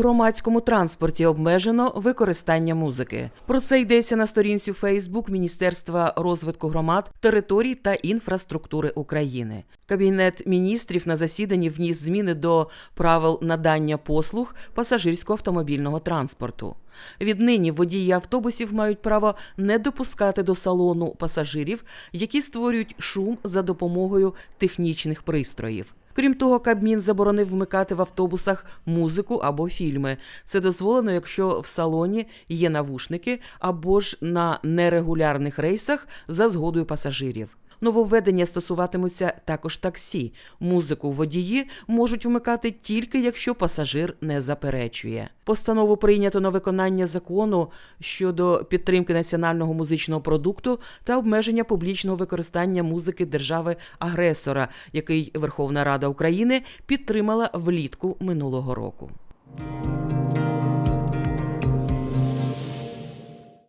громадському транспорті обмежено використання музики. Про це йдеться на сторінці Фейсбук Міністерства розвитку громад, територій та інфраструктури України. Кабінет міністрів на засіданні вніс зміни до правил надання послуг пасажирського автомобільного транспорту. Віднині водії автобусів мають право не допускати до салону пасажирів, які створюють шум за допомогою технічних пристроїв. Крім того, Кабмін заборонив вмикати в автобусах музику або фільми. Це дозволено, якщо в салоні є навушники або ж на нерегулярних рейсах за згодою пасажирів. Нововведення стосуватимуться також таксі. Музику водії можуть вмикати тільки якщо пасажир не заперечує. Постанову прийнято на виконання закону щодо підтримки національного музичного продукту та обмеження публічного використання музики держави-агресора, який Верховна Рада України підтримала влітку минулого року.